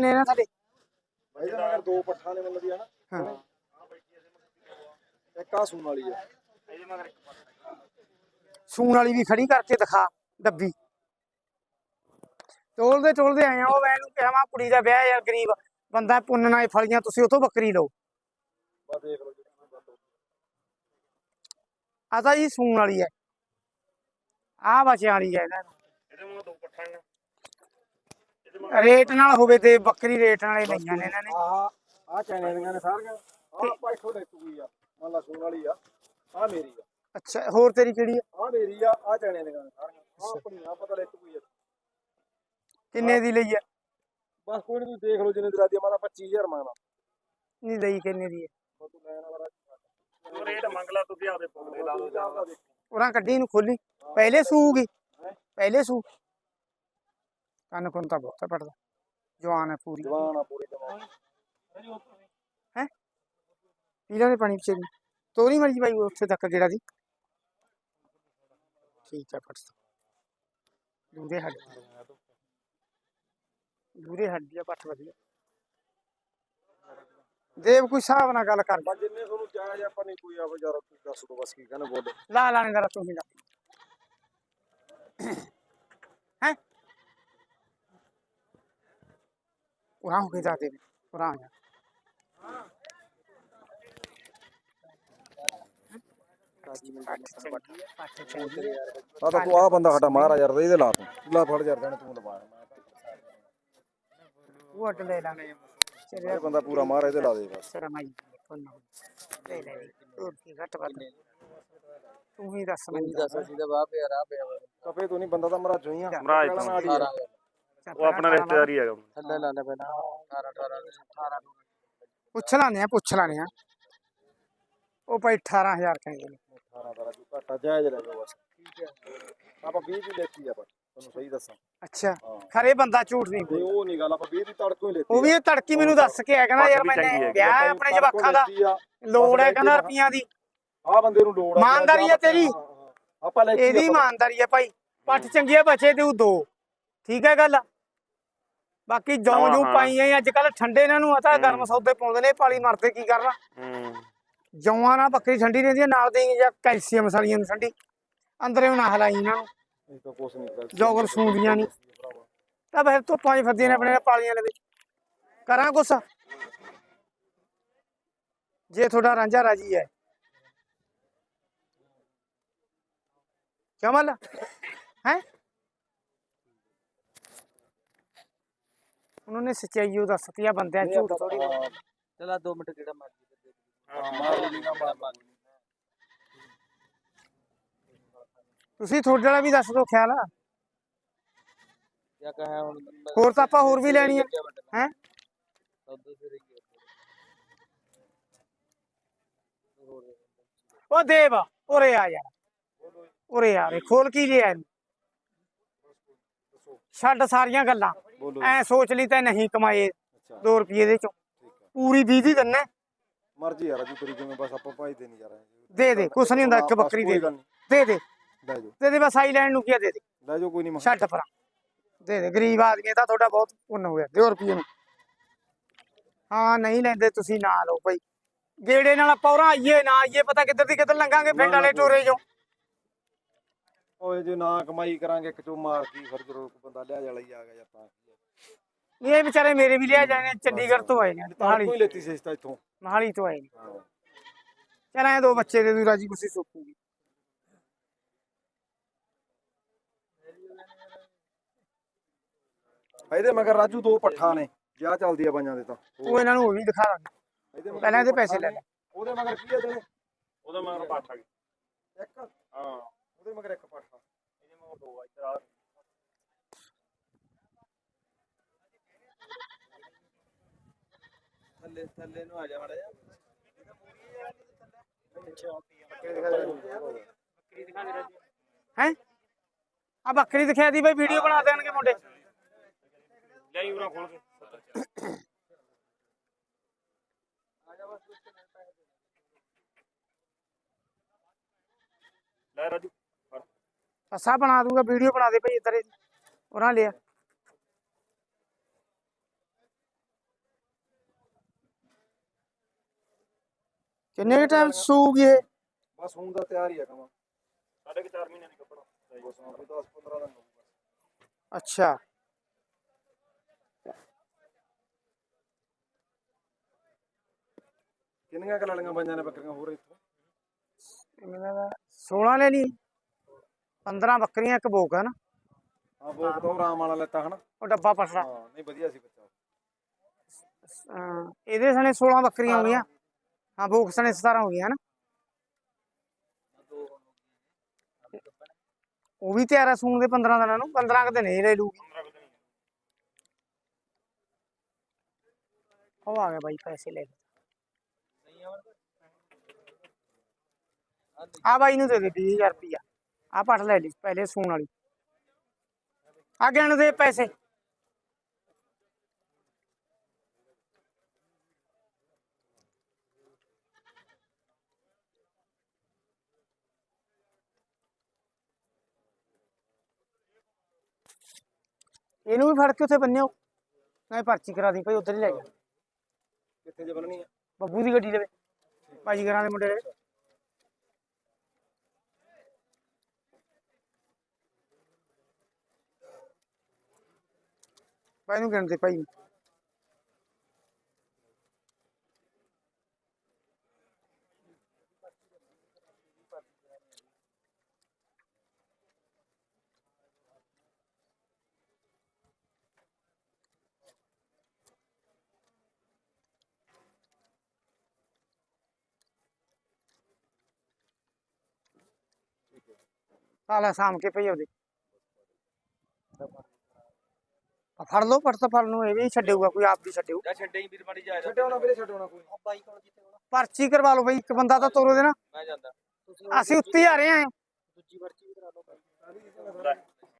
ਨੇ ਨਾ। ਸਾਡੇ ਭਾਈ ਦੇ ਮਗਰ ਦੋ ਪੱਠਾਂ ਨੇ ਮਤਲਬ ਦੀ ਹਨਾ ਹਾਂ। ਇੱਕ ਆ ਸੂਣ ਵਾਲੀ ਆ। ਸੂਣ ਵਾਲੀ ਵੀ ਖੜੀ ਕਰਕੇ ਦਿਖਾ ਡੱਬੀ। ਟੋਲਦੇ ਟੋਲਦੇ ਆਏ ਆ ਉਹ ਮੈਂ ਇਹਨੂੰ ਕਿਹਾ ਮੈਂ ਕੁੜੀ ਦਾ ਵਿਆਹ ਯਾਰ ਗਰੀਬ ਬੰਦਾ ਪੁੰਨਣਾ ਇਹ ਫਲੀਆਂ ਤੁਸੀਂ ਉਥੋਂ ਬੱਕਰੀ ਲਓ। ਬਸ ਦੇਖ ਲਓ ਆ ਤਾਂ ਜੀ ਸੂਣ ਵਾਲੀ ਹੈ। ਆ ਬੱਚਿਆਂ ਵਾਲੀ ਹੈ ਇਹਨਾਂ ਨੂੰ। ਇਹਦੇ ਮੂੰਹ ਦੋ ਪੱਠਾ ਨੇ ਰੇਟ ਨਾਲ ਹੋਵੇ ਤੇ ਬੱਕਰੀ ਰੇਟ ਨਾਲ ਹੀ ਲਈਆਂ ਨੇ ਇਹਨਾਂ ਨੇ। ਆਹ ਆ ਚੈਨੇ ਦੀਆਂ ਨੇ ਸਾਰੀਆਂ। ਆਹ ਪਾਈਠੋ ਲੈ ਗਈ ਆ। ਮੰਨ ਲਾ ਸੂਣ ਵਾਲੀ ਆ ਆ ਮੇਰੀ ਆ। ਅੱਛਾ ਹੋਰ ਤੇਰੀ ਕਿਹੜੀ ਹੈ ਆ ਮੇਰੀ ਆ ਆ ਚੈਨੇ ਦੀਆਂ ਨੇ ਸਾਰੀਆਂ। ਆ ਆਪਣੀ ਆ ਪਤਾ ਲੈ ਗਈ ਆ। ਕਿੰਨੇ ਦੀ ਲਈ ਹੈ ਬਸ ਕੋਈ ਨਹੀਂ ਤੁਸੀਂ ਦੇਖ ਲਓ ਜਿੰਨੇ ਦੀ ਰਾਦੀ ਮਾਦਾ 25000 ਮੰਗਦਾ। ਨਹੀਂ ਲਈ ਕਿੰਨੇ ਦੀ ਹੈ ਤੂੰ ਲੈਣ ਵਾਲਾ ਉਹ ਰੇਟ ਮੰਗ ਲਾ ਤੁਸੀਂ ਆਪਦੇ ਪੁੱਗਦੇ ਲਾ ਲਓ ਜਾਂ ਉਹਨਾਂ ਕੱਢੀ ਨੂੰ ਖੋਲੀ। ਪਹਿਲੇ ਸੂਗੀ। ਪਹਿਲੇ ਸੂ ਕੰਨ ਕੁੰਨ ਤਾਂ ਬਹੁਤ ਪੜਦਾ ਜਵਾਨ ਹੈ ਪੂਰੀ ਜਵਾਨ ਆ ਪੂਰੀ ਜਵਾਨ ਹੈ ਪੀਲਾ ਨੇ ਪਾਣੀ ਪਿਛੇ ਤੋਰੀ ਮਰਜ਼ੀ ਭਾਈ ਉੱਥੇ ਤੱਕ ਜਿਹੜਾ ਦੀ ਠੀਕ ਹੈ ਫਟਸ ਦੂਰੇ ਹੱਡ ਦੂਰੇ ਹੱਡ ਆ ਪੱਠ ਵਧੀਆ ਦੇਵ ਕੋਈ ਹਿਸਾਬ ਨਾਲ ਗੱਲ ਕਰ ਬਸ ਜਿੰਨੇ ਤੁਹਾਨੂੰ ਜਾਇਜ਼ ਆਪਾਂ ਨਹੀਂ ਕੋਈ ਆਵੋ ਯਾਰ ਤੁਸੀਂ ਦੱਸ ਦੋ ਬਸ ਕੀ ਕਹਿੰਦੇ ਬੋਲੋ ਲਾ ਲਾਣੇ ਦਾ ਤੂੰ ਹੀ ਲਾ ਹੈ ਉਰਾਂ ਹੋ ਕੇ ਜਾ ਦੇ ਉਰਾਂ ਆ ਆ ਤਾਂ ਤੂੰ ਆ ਬੰਦਾ ਸਾਡਾ ਮਾਰਾ ਯਾਰ ਇਹਦੇ ਲਾ ਤੂੰ ਲਾ ਫੜ ਯਾਰ ਜਾਣੇ ਤੂੰ ਲਵਾ ਉਹ ਅੱਡ ਲੈ ਲਾਂਗੇ ਚਲੇ ਇਹ ਬੰਦਾ ਪੂਰਾ ਮਾਰਾ ਇਹਦੇ ਲਾ ਦੇ ਬਸ ਸ਼ਰਮਾਈ ਕੋਨ ਲੈ ਲੈ ਹੋਰ ਕੀ ਘੱਟ ਵੱਧ ਤੂੰ ਹੀ ਦੱਸ ਮੈਨੂੰ ਦੱਸ ਕਫੇ ਤੂੰ ਨਹੀਂ ਬੰਦਾ ਤਾਂ ਮਰਾ ਜੋਈਆਂ ਮਹਾਰਾਜ ਤੋਂ। ਉਹ ਆਪਣਾ ਰਿਸ਼ਤੇਦਾਰ ਹੀ ਹੈਗਾ ਥੱਲੇ ਲਾ ਲੈ ਪਹਿਲਾਂ 18 18 ਪੁੱਛ ਲਾਨੇ ਆ ਪੁੱਛ ਲਾਨੇ ਆ। ਉਹ ਭਾਈ 18000 ਕਹਿੰਦੇ ਨੇ। 18 ਦਾ ਰਾਜੂ ਘਾਟਾ ਜਾਇਜ਼ ਲੈ ਜਾਓ ਬਸ। ਠੀਕ ਹੈ। ਆਪਾਂ 20 ਦੀ ਲੈਤੀ ਆ ਪਰ ਤੁਹਾਨੂੰ ਸਹੀ ਦੱਸਾਂ। ਅੱਛਾ ਖਰੇ ਬੰਦਾ ਝੂਠ ਨਹੀਂ ਤੇ ਉਹ ਨਹੀਂ ਗੱਲ ਆਪਾਂ 20 ਦੀ ਤੜਕੋਂ ਹੀ ਲੈਤੀ ਉਹ ਵੀ ਇਹ ਤੜਕੀ ਮੈਨੂੰ ਦੱਸ ਕੇ ਆਇਆ ਕਹਿੰਦਾ ਯਾਰ ਬਾਕੀ ਵੀ ਚੰਗੀ ਮੈਨੇ ਹੈਗੀ ਵਿਆਹ ਹੈ ਆਪਣੇ ਜਵਾਖਾਂ ਦਾ ਲੋੜ ਹੈ ਕਹਿੰਦਾ ਰੁਪਈਆਂ ਦੀ। ਆ ਬੰਦੇ ਨੂੰ ਲੋੜ ਆ ਇਮਾਨਦਾਰੀ ਆ ਤੇਰੀ। ਹਾਂ, ਹਾਂ। ਆਪਾਂ ਲੈਤੀ ਇਹਦੀ ਇਮਾਨਦਾਰੀ ਹੈ ਭਾਈ। ਪੱਠ ਚੰਗੀ ਹੈ ਬੱਚੇ ਤੇ ਉਹ ਦੋ। ਠੀਕ ਹੈ ਗੱਲ? ਬਾਕੀ ਜੌਂ ਜੂ ਹਾਂ। ਪਾਈਆਂ ਅੱਜ ਕੱਲ ਠੰਡੇ ਇਹਨਾਂ ਨੂੰ ਆਤਾ ਗਰਮ ਸੌਦੇ ਪਾਉਂਦੇ ਨੇ ਪਾਲੀ ਮਰਦੇ ਕੀ ਕਰਨਾ? ਹੂੰ। ਜੌਆਂ ਨਾਲ ਬੱਕਰੀ ਠੰਡੀ ਰਹਿੰਦੀ ਹੈ ਨਾਲ ਦੇ ਜਾਂ ਕੈਲਸ਼ੀਅਮ ਸਾਲੀਆਂ ਨੂੰ ਠੰਡੀ। ਅੰਦਰੇ ਨਾ ਹਲਾਈ ਇਹਨਾਂ ਨੂੰ। ਇਹ ਤਾਂ ਕੁਛ ਨਹੀਂ ਕਰ ਜੋਗਰ ਸੂੰਦੀਆਂ ਨਹੀਂ ਤਾਂ ਫਿਰ ਧੁੱਪਾਂ 'ਚ ਫਿਰਦੀਆਂ ਨੇ ਆਪਣੇ ਪਾਲੀਆਂ ਦੇ ਵਿੱਚ ਕਰਾਂ ਕੁਛ? ਜੇ ਤੁਹਾਡਾ ਰਾਂਝਾ ਰਾਜੀ ਹੈ। ਕਮਲ ਹੈ ਉਹਨਾਂ ਨੇ ਸੱਚਾਈ ਉਹ ਦੱਸਤੀ ਆ ਬੰਦਿਆਂ ਝੂਠ ਥੋੜੀ ਚਲਾ 2 ਮਿੰਟ ਕਿਹੜਾ ਮਰਜ਼ੀ ਮਾਰ ਲਈਗਾ ਮਾਰ ਮਾਰ ਤੁਸੀਂ ਤੁਹਾਡੇ ਵਾਲਾ ਵੀ ਦੱਸ ਦਿਓ ਖਿਆਲ ਆ ਕਿਆ ਕਹਾ ਹੁਣ ਹੋਰ ਤਾਂ ਆਪਾਂ ਹੋਰ ਵੀ ਲੈਣੀ ਹੈ ਹੈ ਸੌਦੇ ਸਿਰ ਹੀ ਹੈ। ਉਹ ਦੇਵ ਉਰੇ ਆ ਯਾਰ ਉਰੇ ਆ ਰੇ ਖੋਲ ਕੀ ਲਿਆ ਇਹਨੂੰ ਛੱਡ ਸਾਰੀਆਂ ਗੱਲਾਂ ਬੋਲੋ ਐ ਸੋਚ ਲਈ ਤਾਂ ਨਹੀਂ ਕਮਾਏ ਅੱਛਾ। 2 ਰੁਪਏ ਦੇ ਚੋਂ ਪੂਰੀ 20 ਦੀ ਦਿੰਨੇ। ਮਰਜ਼ੀ ਯਾਰ ਰਾਜੂ ਤੇਰੀ ਜਿਵੇਂ ਬਸ ਆਪਾਂ ਭਾਈ ਦੇ ਨਹੀਂ ਜਾ ਰਹੇ ਦੇ ਦੇ ਕੁਛ ਨਹੀਂ ਹੁੰਦਾ ਇੱਕ ਬੱਕਰੀ ਦੇ। ਦੇ ਦੇ। ਦੇ ਦੇ ਬਸ ਆਈ ਲੈਣ ਨੂੰ ਕੀ ਦੇ ਦੇ। ਲੈ ਜਾਓ ਕੋਈ ਨਹੀਂ ਛੱਡ ਪਰਾਂ ਦੇ ਦੇ ਗਰੀਬ ਆਦਮੀ ਤਾਂ ਤੁਹਾਡਾ ਬਹੁਤ ਪੁੰਨ ਹੋ ਗਿਆ 2 ਰੁਪਏ ਨੂੰ। ਹਾਂ ਨਹੀਂ ਲੈਂਦੇ ਤੁਸੀਂ ਨਾ ਲਓ ਭਾਈ ਗੇੜੇ ਨਾਲ ਪੌਰਾ ਆਈਏ ਨਾ ਆਈਏ ਪਤਾ ਕਿੱਧਰ ਦੀ ਕਿੱਧਰ ਲੰਘਾਂਗੇ ਪਿੰਡ ਵਾਲੇ ਟੋਰੇ ਜੋ ਓਏ ਜੇ ਨਾ ਕਮਾਈ ਕਰਾਂਗੇ ਇੱਕ ਚੋਂ ਮਾਰ ਕੀ ਫਿਰ ਜਦੋਂ ਬੰਦਾ ਲਿਆ ਜਾਲਾ ਹੀ ਆ ਗਿਆ ਜਾਂ ਤਾਂ। ਇਹ ਵਿਚਾਰੇ ਮੇਰੇ ਵੀ ਲਿਆ ਜਾਣੇ ਚੰਡੀਗੜ੍ਹ ਤੋਂ ਆਏ ਨੇ ਤਾਂ ਮਹਾਲੀ ਕੋਈ ਲੈਤੀ ਸੀ ਇਸ ਤਾਂ? ਇੱਥੋਂ ਮਹਾਲੀ ਤੋਂ ਆਏ ਨੇ। ਹਾਂ। ਚਲ ਐ ਦੋ ਬੱਚੇ ਦੇ ਦੂ ਰਾਜੀ ਕੁਸੀ ਸੋਕੂਗੀ ਇਹਦੇ ਮਗਰ ਰਾਜੂ ਦੋ ਪੱਠਾ ਨੇ ਜਿਆ ਚੱਲਦੀ ਆ ਪੰਜਾਂ ਦੇ ਤਾਂ। ਉਹ ਇਹਨਾਂ ਨੂੰ ਉਹ ਵੀ ਦਿਖਾ ਦਾਂਗੇ। ਇਹਦੇ ਪਹਿਲਾਂ ਇਹਦੇ ਪੈਸੇ ਲੈ। ਲੈ। ਉਹਦੇ ਮਗਰ ਕੀ ਆ ਦੇਣੇ ਉਹਦਾ ਮਗਰ ਪੱਠ ਇੱਕ? ਹਾਂ। ਉਹਦੇ ਮਗਰ ਇੱਕ ਪੱਠਾ ਇਹਦੇ ਮਗਰ ਦੋ ਆ ਇੱਧਰ ਆ। ਥੱਲੇ ਥੱਲੇ ਨੂੰ ਆ ਜਾ ਮੜਾ ਜਾ ਹੈ? ਆ ਬੱਕਰੀ ਦਿਖਿਆ ਦੀ ਬਈ ਵੀਡੀਓ ਬਣਾ ਦੇਣਗੇ ਮੁੰਡੇ। ਲੈ ਉਰਾ ਖੋਲ ਕੇ। ਲੈ ਰਾਜੂ। ਅਸਾ ਬਣਾ ਦੂੰਗਾ ਵੀਡੀਓ ਬਣਾ ਦੇ ਭਾਈ ਇੱਧਰ ਉਹਨਾਂ ਲਿਆ। ਕਿੰਨੇ ਟਾਈਮ ਸੂਗੀ ਇਹ? ਬਸ ਹੁਣ ਦਾ ਤਿਆਰ ਹੀ ਆ ਕੰਮ। ਸਾਢੇ ਕੁ ਚਾਰ ਮਹੀਨੇ ਦੀ ਕੱਪੜਾ। ਬਸ ਹੁਣ ਵੀ 10 15 ਦਿਨ ਹੋਊਗਾ ਅੱਛਾ। ਕਿੰਨੀਆਂ ਕੁ ਲੜੀਆਂ ਪੰਜਾਂ ਨੇ ਬੱਕਰੀਆਂ ਹੋਰ ਇੱਥੋਂ? ਇਹਨਾਂ ਦਾ 16 ਲੈ ਲਈ। 15 ਬੱਕਰੀਆਂ ਇੱਕ ਬੋਕ ਹੈ ਨਾ ਹਾਂ ਬੋਕ ਤੋਂ ਆਰਾਮ ਵਾਲਾ ਲੈਤਾ ਹਨਾ? ਉਹ ਡੱਬਾ ਪਸਰਾ ਹਾਂ ਨਹੀਂ ਵਧੀਆ ਸੀ ਬੱਚਾ ਇਹਦੇ ਸਣੇ 16 ਬੱਕਰੀਆਂ ਹੋ ਗਈਆਂ ਹਾਂ ਬੋਕ ਸਣੇ 17 ਹੋ ਗਈਆਂ ਨਾ ਹੁਣ ਉਹ ਵੀ ਤਿਆਰ ਆ ਸੂਣ ਦੇ 15 ਦਿਨਾਂ ਨੂੰ 15 ਕਦੇ ਨਹੀਂ ਲੈ ਲੂਗੀ 15 ਕੁ ਦਿਨ ਉਹ ਆ ਗਿਆ ਬਾਈ ਪੈਸੇ ਲੈ ਆ ਬਾਈ ਨੂੰ ਦੇ ਦੇ 20000 ਰੁਪਇਆ ਆ ਪੱਟ ਲੈ ਲਈ ਪਹਿਲੇ ਸੂਣ ਵਾਲੀ। ਆ ਗਿਣ ਦੇ ਪੈਸੇ। ਇਹਨੂੰ ਵੀ ਫੜ ਕੇ ਉੱਥੇ ਬੰਨਿਓ। ਮੈਂ ਪਰਚੀ ਕਰਾ ਦੀ ਭਾਈ ਉੱਧਰ ਹੀ ਲੈ ਜਾ। ਕਿੱਥੇ ਜੇ ਬੰਨਣੀ ਆ? ਬੱਬੂ ਦੀ ਗੱਡੀ ਦੇ ਭਾਜੀ ਘਰਾਂ ਦੇ ਮੁੰਡੇ ਦੇ ਭਾਈ ਨੂੰ ਗਿਣਦੇ ਭਾਈ ਸਾਲਾ ਸਾਮ ਕੇ ਪਈ ਉਹਦੇ। ਆ ਫੜ ਲਓ ਪੜ ਤਾਂ ਫੜ ਨੂੰ ਇਹ ਵੀ ਛੱਡੇਗਾ ਕੋਈ ਆਪ ਵੀ ਛੱਡੇਗਾ ਜਾ ਛੱਡੇ ਹੀ ਵੀਰ ਮਾੜੀ ਜਾ ਛੱਡਿਆਉਣਾ ਵੀਰੇ ਛੱਡਿਆਉਣਾ ਕੋਈ। ਬਾਈ ਕੋਲ ਜਿੱਥੇ ਹੋਣਾ। ਪਰਚੀ ਕਰਵਾ ਲਓ ਬਈ ਇੱਕ ਬੰਦਾ ਤਾਂ ਤੋਰੋ ਦੇ ਨਾ। ਮੈਂ ਜਾਂਦਾ। ਅਸੀਂ ਉੱਤੇ ਹੀ ਆ ਰਹੇ ਆਂ। ਦੂਜੀ ਪਰਚੀ ਵੀ ਕਰਾ ਲਓ